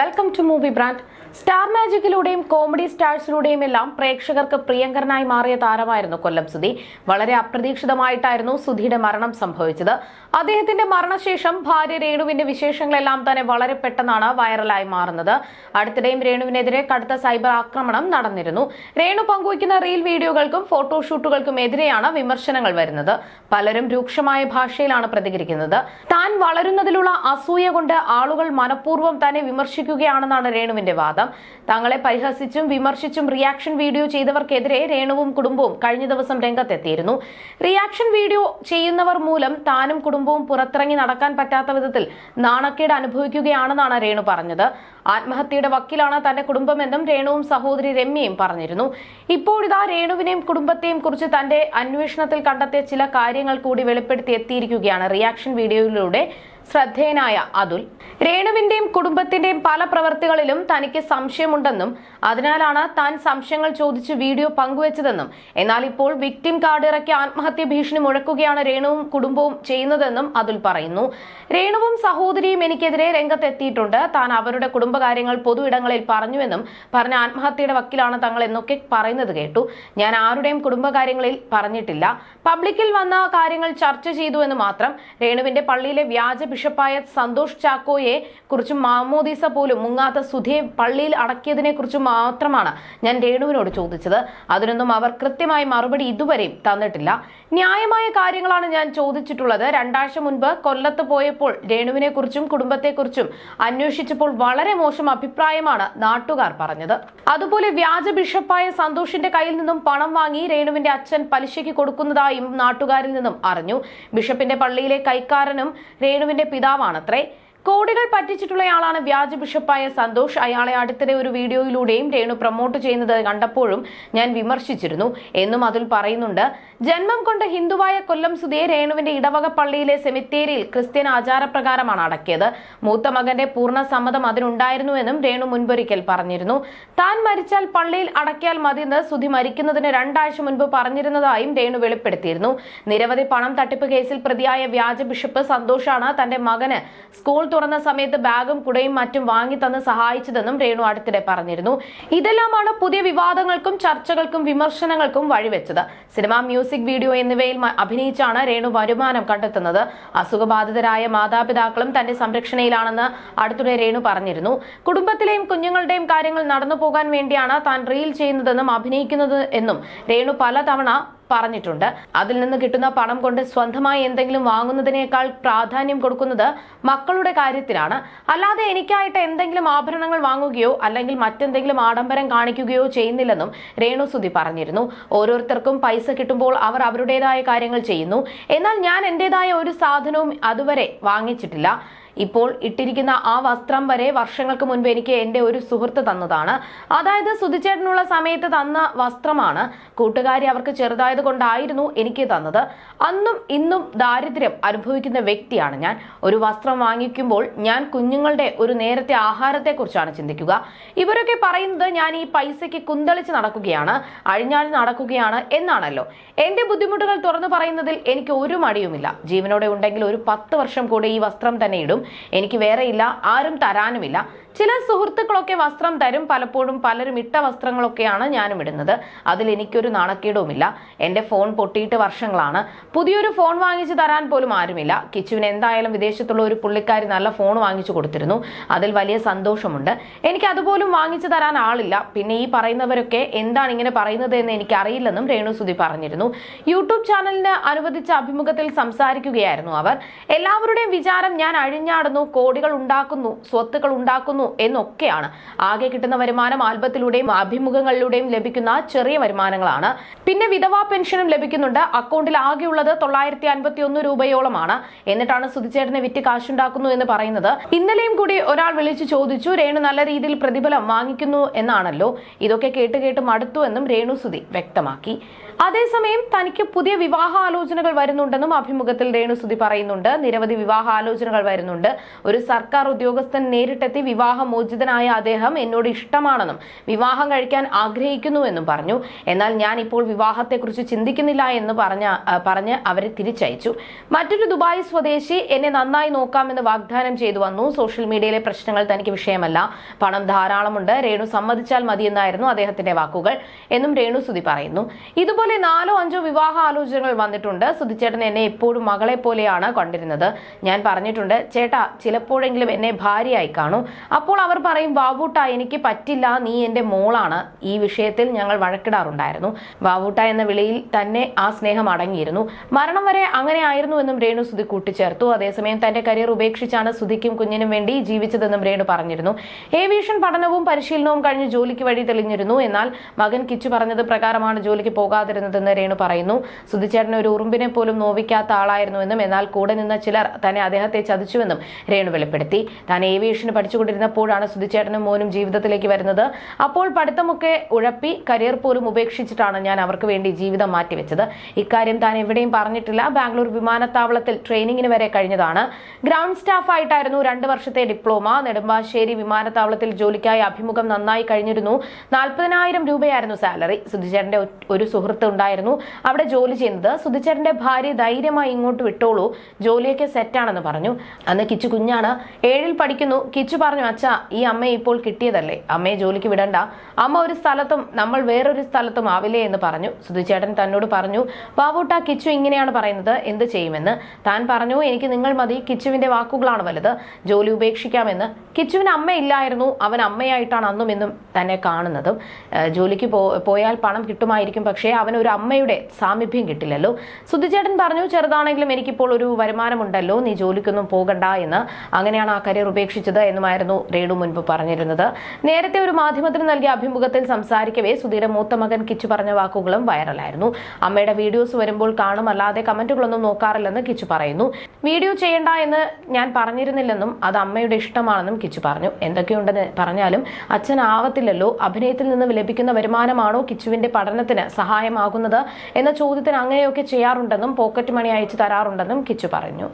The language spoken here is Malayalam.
Welcome to movie brand star മാജിക്കിലൂടെയും comedy സ്റ്റാർസിലൂടെയും എല്ലാം പ്രേക്ഷകർക്ക് പ്രിയങ്കരനായി മാറിയ താരമായിരുന്നു കൊല്ലം സുധി. വളരെ അപ്രതീക്ഷിതമായിട്ടായിരുന്നു സുധിയുടെ മരണം സംഭവിച്ചത്. അദ്ദേഹത്തിന്റെ മരണശേഷം ഭാര്യ രേണുവിന്റെ വിശേഷങ്ങളെല്ലാം തന്നെ വളരെ പെട്ടെന്നാണ് വൈറലായി മാറുന്നത്. അടുത്തിടെയും രേണുവിനെതിരെ കടുത്ത സൈബർ ആക്രമണം നടന്നിരുന്നു. രേണു പങ്കുവയ്ക്കുന്ന റീൽ വീഡിയോകൾക്കും ഫോട്ടോഷൂട്ടുകൾക്കും എതിരെയാണ് വിമർശനങ്ങൾ വരുന്നത്. പലരും രൂക്ഷമായ ഭാഷയിലാണ് പ്രതികരിക്കുന്നത്. താൻ വളരുന്നതിലുള്ള അസൂയ കൊണ്ട് ആളുകൾ മനഃപൂർവം തന്നെ വിമർശിക്കുകയാണെന്നാണ് രേണുവിന്റെ വാദം. തങ്ങളെ പരിഹസിച്ചും വിമർശിച്ചും റിയാക്ഷൻ വീഡിയോ ചെയ്തവർക്കെതിരെ രേണുവും കുടുംബവും കഴിഞ്ഞ ദിവസം രംഗത്തെത്തിയിരുന്നു. റിയാക്ഷൻ വീഡിയോ ചെയ്യുന്നവർ മൂലം താനും കുടുംബവും പുറത്തിറങ്ങി നടക്കാൻ പറ്റാത്ത വിധത്തിൽ നാണക്കേട് അനുഭവിക്കുകയാണെന്നാണ് രേണു പറഞ്ഞത്. ആത്മഹത്യയുടെ വക്കിലാണ് തന്റെ കുടുംബമെന്നും രേണുവും സഹോദരി രമ്യയും പറഞ്ഞിരുന്നു. ഇപ്പോഴിതാ രേണുവിനെയും കുടുംബത്തെയും കുറിച്ച് തന്റെ അന്വേഷണത്തിൽ കണ്ടെത്തിയ ചില കാര്യങ്ങൾ കൂടി വെളിപ്പെടുത്തി എത്തിയിരിക്കുകയാണ് റിയാക്ഷൻ വീഡിയോയിലൂടെ ശ്രദ്ധേയനായ അതുൽ. രേണുവിന്റെയും കുടുംബത്തിന്റെയും പല പ്രവർത്തികളിലും തനിക്ക് സംശയമുണ്ടെന്നും അതിനാലാണ് താൻ സംശയങ്ങൾ ചോദിച്ച് വീഡിയോ പങ്കുവച്ചതെന്നും. എന്നാൽ ഇപ്പോൾ വിക്ടിം കാർഡ് ഇറക്കി ആത്മഹത്യ ഭീഷണി മുഴക്കുകയാണ് രേണുവും കുടുംബവും ചെയ്യുന്നതെന്നും അതുൽ പറയുന്നു. രേണുവും സഹോദരിയും എനിക്കെതിരെ രംഗത്തെത്തിയിട്ടുണ്ട്. താൻ അവരുടെ കുടുംബകാര്യങ്ങൾ പൊതു ഇടങ്ങളിൽ പറഞ്ഞുവെന്നും പറഞ്ഞ ആത്മഹത്യയുടെ വക്കിലാണ് തങ്ങൾ എന്നൊക്കെ പറയുന്നത് കേട്ടു. ഞാൻ ആരുടെയും കുടുംബകാര്യങ്ങളിൽ പറഞ്ഞിട്ടില്ല. പബ്ലിക്കിൽ വന്ന കാര്യങ്ങൾ ചർച്ച ചെയ്തു എന്ന് മാത്രം രേണുവിന്റെ പള്ളിയിലെ വ്യാജ ബിഷപ്പായ സന്തോഷ് ചാക്കോയെ കുറിച്ചും മാമോദീസ പോലും മുങ്ങാത്ത സുധിയെ പള്ളിയിൽ അടക്കിയതിനെ കുറിച്ചും മാത്രമാണ് ഞാൻ രേണുവിനോട് ചോദിച്ചത്. അതിനൊന്നും അവർ കൃത്യമായി മറുപടി ഇതുവരെയും തന്നിട്ടില്ല. ന്യായമായ കാര്യങ്ങളാണ് ഞാൻ ചോദിച്ചിട്ടുള്ളത്. രണ്ടാഴ്ച മുൻപ് കൊല്ലത്ത് പോയപ്പോൾ രേണുവിനെ കുറിച്ചും കുടുംബത്തെക്കുറിച്ചും അന്വേഷിച്ചപ്പോൾ വളരെ മോശം അഭിപ്രായമാണ് നാട്ടുകാർ പറഞ്ഞത്. അതുപോലെ വ്യാജ ബിഷപ്പായ സന്തോഷിന്റെ കയ്യിൽ നിന്നും പണം വാങ്ങി രേണുവിന്റെ അച്ഛൻ പലിശയ്ക്ക് കൊടുക്കുന്നതായും നാട്ടുകാരിൽ നിന്നും അറിഞ്ഞു. ബിഷപ്പിന്റെ പള്ളിയിലെ കൈക്കാരനും രേണുവിന്റെ പിതാവാണത്രേ. കോടികൾ പറ്റിച്ചിട്ടുള്ളയാളാണ് വ്യാജ ബിഷപ്പായ സന്തോഷ്. അയാളെ അടുത്തിടെ ഒരു വീഡിയോയിലൂടെയും രേണു പ്രൊമോട്ട് ചെയ്യുന്നത് കണ്ടപ്പോഴും ഞാൻ വിമർശിച്ചിരുന്നു. എന്നും അതിൽ പറയുന്നുണ്ട് ജന്മം കൊണ്ട് ഹിന്ദുവായ കൊല്ലം സുധയെ രേണുവിന്റെ ഇടവക പള്ളിയിലെ സെമിത്തേരിയിൽ ക്രിസ്ത്യൻ ആചാരപ്രകാരമാണ് അടക്കിയത്. മൂത്ത മകന്റെ പൂർണ സമ്മതം അതിനുണ്ടായിരുന്നുവെന്നും രേണു മുൻപൊരിക്കൽ പറഞ്ഞിരുന്നു. താൻ മരിച്ചാൽ പള്ളിയിൽ അടക്കിയാൽ മതിയെന്ന് സുധി മരിക്കുന്നതിന് രണ്ടാഴ്ച മുൻപ് പറഞ്ഞിരുന്നതായും രേണു വെളിപ്പെടുത്തിയിരുന്നു. നിരവധി പണം തട്ടിപ്പ് കേസിൽ പ്രതിയായ വ്യാജ ബിഷപ്പ് സന്തോഷാണ് തന്റെ മകന് സ്കൂൾ തുറന്ന സമയത്ത് ബാഗും കുടയും മറ്റും വാങ്ങി തന്ന് സഹായിച്ചതെന്നും രേണു അടുത്തിടെ പറഞ്ഞിരുന്നു. ഇതെല്ലാമാണ് പുതിയ വിവാദങ്ങൾക്കും ചർച്ചകൾക്കും വിമർശനങ്ങൾക്കും വഴിവെച്ചത്. സിനിമ മ്യൂസിക് വീഡിയോ എന്നിവയിൽ അഭിനയിച്ചാണ് രേണു വരുമാനം കണ്ടെത്തുന്നത്. അസുഖബാധിതരായ മാതാപിതാക്കളും തന്റെ സംരക്ഷണയിലാണെന്ന് അടുത്തിടെ രേണു പറഞ്ഞിരുന്നു. കുടുംബത്തിലെയും കുഞ്ഞുങ്ങളുടെയും കാര്യങ്ങൾ നടന്നു പോകാൻ വേണ്ടിയാണ് താൻ റീൽ ചെയ്യുന്നതെന്നും അഭിനയിക്കുന്നത് എന്നും രേണു പലതവണ പറഞ്ഞിട്ടുണ്ട്. അതിൽ നിന്ന് കിട്ടുന്ന പണം കൊണ്ട് സ്വന്തമായി എന്തെങ്കിലും വാങ്ങുന്നതിനേക്കാൾ പ്രാധാന്യം കൊടുക്കുന്നത് മക്കളുടെ കാര്യത്തിലാണ്. അല്ലാതെ എനിക്കായിട്ട് എന്തെങ്കിലും ആഭരണങ്ങൾ വാങ്ങുകയോ അല്ലെങ്കിൽ മറ്റെന്തെങ്കിലും ആഡംബരം കാണിക്കുകയോ ചെയ്യുന്നില്ലെന്നും രേണു സുധി പറഞ്ഞിരുന്നു. ഓരോരുത്തർക്കും പൈസ കിട്ടുമ്പോൾ അവർ അവരുടേതായ കാര്യങ്ങൾ ചെയ്യുന്നു. എന്നാൽ ഞാൻ എന്റേതായ ഒരു സാധനവും അതുവരെ വാങ്ങിച്ചിട്ടില്ല. ഇപ്പോൾ ഇട്ടിരിക്കുന്ന ആ വസ്ത്രം വരെ വർഷങ്ങൾക്ക് മുൻപ് എനിക്ക് എന്റെ ഒരു സുഹൃത്ത് തന്നതാണ്. അതായത് സുധിച്ചേട്ടനുള്ള സമയത്ത് തന്ന വസ്ത്രമാണ്. കൂട്ടുകാരി അവർക്ക് ചെറുതായത് കൊണ്ടായിരുന്നു എനിക്ക് തന്നത്. അന്നും ഇന്നും ദാരിദ്ര്യം അനുഭവിക്കുന്ന വ്യക്തിയാണ് ഞാൻ. ഒരു വസ്ത്രം വാങ്ങിക്കുമ്പോൾ ഞാൻ കുഞ്ഞുങ്ങളുടെ ഒരു നേരത്തെ ആഹാരത്തെക്കുറിച്ചാണ് ചിന്തിക്കുക. ഇവരൊക്കെ പറയുന്നത് ഞാൻ ഈ പൈസയ്ക്ക് കുന്തളിച്ച് നടക്കുകയാണ് അഴിഞ്ഞാൽ നടക്കുകയാണ് എന്നാണല്ലോ. എന്റെ ബുദ്ധിമുട്ടുകൾ തുറന്നു പറയുന്നതിൽ എനിക്ക് ഒരു മടിയുമില്ല. ജീവനോടെ ഉണ്ടെങ്കിൽ ഒരു പത്ത് വർഷം കൂടെ ഈ വസ്ത്രം തന്നെ ഇടും. എനിക്ക് വേറെയില്ല ആരും തരാനുമില്ല. ചില സുഹൃത്തുക്കളൊക്കെ വസ്ത്രം തരും. പലപ്പോഴും പലരും ഇട്ട വസ്ത്രങ്ങളൊക്കെയാണ് ഞാനും ഇടുന്നത്. അതിൽ എനിക്കൊരു നാണക്കേടുമില്ല. എന്റെ ഫോൺ പൊട്ടിയിട്ട് വർഷങ്ങളാണ്. പുതിയൊരു ഫോൺ വാങ്ങിച്ചു തരാൻ പോലും ആരുമില്ല. കിച്ചുവിന് എന്തായാലും വിദേശത്തുള്ള ഒരു പുള്ളിക്കാരി നല്ല ഫോൺ വാങ്ങിച്ചു കൊടുത്തിരുന്നു. അതിൽ വലിയ സന്തോഷമുണ്ട്. എനിക്ക് അതുപോലും വാങ്ങിച്ചു തരാൻ ആളില്ല. പിന്നെ ഈ പറയുന്നവരൊക്കെ എന്താണ് ഇങ്ങനെ പറയുന്നത് എന്ന് എനിക്ക് അറിയില്ലെന്നും രേണുസുതി പറഞ്ഞിരുന്നു. യൂട്യൂബ് ചാനലിന് അനുവദിച്ച അഭിമുഖത്തിൽ സംസാരിക്കുകയായിരുന്നു അവർ. എല്ലാവരുടെയും വിചാരം ഞാൻ അഴിഞ്ഞാടുന്നു. കോടികൾ ഉണ്ടാക്കുന്നു. സ്വത്തുക്കൾ ഉണ്ടാക്കുന്നു. എന്നൊക്കെയാണ്. ആകെ കിട്ടുന്ന വരുമാനം ആൽബത്തിലൂടെയും അഭിമുഖങ്ങളിലൂടെയും ലഭിക്കുന്ന ചെറിയ വരുമാനങ്ങളാണ്. പിന്നെ വിധവാ പെൻഷനും ലഭിക്കുന്നുണ്ട്. അക്കൗണ്ടിൽ ആകെയുള്ളത് തൊള്ളായിരത്തി അൻപത്തി ഒന്ന് രൂപയോളമാണ്. എന്നിട്ടാണ് സുധിച്ചേട്ടനെ വിറ്റ് കാശുണ്ടാക്കുന്നു എന്ന് പറയുന്നത്. ഇന്നലെയും കൂടി ഒരാൾ വിളിച്ചു ചോദിച്ചു രേണു നല്ല രീതിയിൽ പ്രതിഫലം വാങ്ങിക്കുന്നു എന്നാണല്ലോ? ഇതൊക്കെ കേട്ട് കേട്ട് മടുത്തു എന്നും രേണു സുധി വ്യക്തമാക്കി. അതേസമയം തനിക്ക് പുതിയ വിവാഹ ആലോചനകൾ വരുന്നുണ്ടെന്നും അഭിമുഖത്തിൽ രേണുസുതി പറയുന്നുണ്ട്. നിരവധി വിവാഹ ആലോചനകൾ വരുന്നുണ്ട്. ഒരു സർക്കാർ ഉദ്യോഗസ്ഥൻ നേരിട്ടെത്തി വിവാഹ വിവാഹമോചിതനായ അദ്ദേഹം എന്നോട് ഇഷ്ടമാണെന്നും വിവാഹം കഴിക്കാൻ ആഗ്രഹിക്കുന്നുവെന്നും പറഞ്ഞു. എന്നാൽ ഞാൻ ഇപ്പോൾ വിവാഹത്തെക്കുറിച്ച് ചിന്തിക്കുന്നില്ല എന്ന് പറഞ്ഞ പറഞ്ഞ് അവരെ തിരിച്ചയച്ചു. മറ്റൊരു ദുബായ് സ്വദേശി എന്നെ നന്നായി നോക്കാമെന്ന് വാഗ്ദാനം ചെയ്തു വന്നു. സോഷ്യൽ മീഡിയയിലെ പ്രശ്നങ്ങൾ തനിക്ക് വിഷയമല്ല. പണം ധാരാളമുണ്ട്. രേണു സമ്മതിച്ചാൽ മതിയെന്നായിരുന്നു അദ്ദേഹത്തിന്റെ വാക്കുകൾ എന്നും രേണു സുതി പറയുന്നു. ഇതുപോലെ നാലോ അഞ്ചോ വിവാഹ ആലോചനകൾ വന്നിട്ടുണ്ട്. സുധിച്ചേട്ടൻ എന്നെ എപ്പോഴും മകളെ പോലെയാണ് കണ്ടിരുന്നത്. ഞാൻ പറഞ്ഞിട്ടുണ്ട് ചേട്ടാ ചിലപ്പോഴെങ്കിലും എന്നെ ഭാര്യയായി കാണൂ. അപ്പോൾ അവർ പറയും വാവൂട്ട എനിക്ക് പറ്റില്ല നീ എന്റെ മോളാണ്. ഈ വിഷയത്തിൽ ഞങ്ങൾ വഴക്കിടാറുണ്ടായിരുന്നു. വാവൂട്ട എന്ന വിളിയിൽ തന്നെ ആ സ്നേഹം അടങ്ങിയിരുന്നു. മരണം വരെ അങ്ങനെ ആയിരുന്നു അങ്ങനെയായിരുന്നുവെന്നും രേണു സുധി കൂട്ടിച്ചേർത്തു. അതേസമയം തന്റെ കരിയർ ഉപേക്ഷിച്ചാണ് സുധിക്കും കുഞ്ഞിനും വേണ്ടി ജീവിച്ചതെന്നും രേണു പറഞ്ഞിരുന്നു. ഏവിയേഷൻ പഠനവും പരിശീലനവും കഴിഞ്ഞ് ജോലിക്ക് വഴി തെളിഞ്ഞിരുന്നു. എന്നാൽ മകൻ കിച്ചു പറഞ്ഞത് പ്രകാരമാണ് ജോലിക്ക് പോകാതിരുന്നതെന്ന് രേണു പറയുന്നു. സുധിച്ചേട്ടൻ ഒരു ഉറുമ്പിനെ പോലും നോവിക്കാത്ത ആളായിരുന്നുവെന്നും എന്നാൽ കൂടെ നിന്ന ചിലർ തന്നെ അദ്ദേഹത്തെ ചതിച്ചുവെന്നും രേണു വെളിപ്പെടുത്തി. താൻ ഏവിയേഷന് പഠിച്ചുകൊണ്ടിരുന്നപ്പോഴാണ് സുധിച്ചേട്ടനും മോനും ജീവിതത്തിലേക്ക് വരുന്നത്. അപ്പോൾ പഠിത്തമൊക്കെ ഉഴപ്പി കരിയർ പോലും ഉപേക്ഷിച്ചിട്ടാണ് ഞാൻ അവർക്ക് വേണ്ടി ജീവിതം മാറ്റിവെച്ചത്. ഇക്കാര്യം താൻ എവിടെയും പറഞ്ഞിട്ടില്ല. ബാംഗ്ലൂർ വിമാനത്താവളത്തിൽ ട്രെയിനിങ്ങിന് വരെ കഴിഞ്ഞതാണ്. ഗ്രൗണ്ട് സ്റ്റാഫായിട്ടായിരുന്നു രണ്ട് വർഷത്തെ ഡിപ്ലോമ. നെടുമ്പാശ്ശേരി വിമാനത്താവളത്തിൽ ജോലിക്കായി അഭിമുഖം നന്നായി കഴിഞ്ഞിരുന്നു. നാൽപ്പതിനായിരം രൂപയായിരുന്നു സാലറി. സുധിച്ചേട്ടന്റെ ഒരു സുഹൃത്ത് ഉണ്ടായിരുന്നു അവിടെ ജോലി ചെയ്യുന്നത്. സുധിച്ചേട്ടന്റെ ഭാര്യ ധൈര്യമായി ഇങ്ങോട്ട് വിട്ടോളൂ. ജോലിയൊക്കെ സെറ്റാണെന്ന് പറഞ്ഞു. അന്ന് കിച്ചു കുഞ്ഞാണ്. ഏഴിൽ പഠിക്കുന്നു. കിച്ചു പറഞ്ഞു അച്ഛ ഈ അമ്മയെ ഇപ്പോൾ കിട്ടിയതല്ലേ? അമ്മയെ ജോലിക്ക് വിടണ്ട. അമ്മ ഒരു സ്ഥലത്തും നമ്മൾ വേറൊരു സ്ഥലത്തും ആവില്ലേ എന്ന് പറഞ്ഞു. സുധിച്ചേട്ടൻ തന്നോട് പറഞ്ഞു ബാബൂട്ട കിച്ചു ഇങ്ങനെയാണ് പറയുന്നത്. എന്ത് ചെയ്യുമെന്ന്? താൻ പറഞ്ഞു എനിക്ക് നിങ്ങൾ മതി. കിച്ചുവിന്റെ വാക്കുകളാണ് വലുത്. ജോലി ഉപേക്ഷിക്കാമെന്ന്. കിച്ചുവിന് അമ്മയില്ലായിരുന്നു. അവൻ അമ്മയായിട്ടാണ് അന്നും ഇന്നും തന്നെ കാണുന്നതും. ജോലിക്ക് പോയാൽ പണം കിട്ടുമായിരിക്കും. പക്ഷേ അവൻ ഒരു അമ്മയുടെ സാമീപ്യം കിട്ടില്ലല്ലോ. സുധിച്ചേട്ടൻ പറഞ്ഞു ചെറുതാണെങ്കിലും എനിക്കിപ്പോൾ ഒരു വരുമാനമുണ്ടല്ലോ. നീ ജോലിക്കൊന്നും പോകണ്ട എന്ന്. അങ്ങനെയാണ് ആ കരിയർ ഉപേക്ഷിച്ചത് എന്നുമായിരുന്നു രേണു മുൻപ് പറഞ്ഞിരുന്നത്. നേരത്തെ ഒരു മാധ്യമത്തിന് നൽകിയ അഭിമുഖത്തിൽ സംസാരിക്കവേ സുധീരൻ മൂത്ത മകൻ കിച്ചു പറഞ്ഞ വാക്കുകളും വൈറലായിരുന്നു. അമ്മയുടെ വീഡിയോസ് വരുമ്പോൾ കാണും അല്ലാതെ കമന്റുകളൊന്നും നോക്കാറില്ലെന്ന് കിച്ചു പറയുന്നു. വീഡിയോ ചെയ്യണ്ട എന്ന് ഞാൻ പറഞ്ഞിരുന്നില്ലെന്നും അത് അമ്മയുടെ ഇഷ്ടമാണെന്നും കിച്ചു പറഞ്ഞു. എന്തൊക്കെയുണ്ടെന്ന് പറഞ്ഞാലും അച്ഛൻ ആവത്തില്ലല്ലോ. അഭിനയത്തിൽ നിന്ന് ലഭിക്കുന്ന വരുമാനമാണോ കിച്ചുവിന്റെ പഠനത്തിന് സഹായമാകുന്നത്? എന്ന ചോദ്യത്തിന് അങ്ങനെയൊക്കെ ചെയ്യാറുണ്ടെന്നും പോക്കറ്റ് മണി അയച്ചു തരാറുണ്ടെന്നും കിച്ചു പറഞ്ഞു.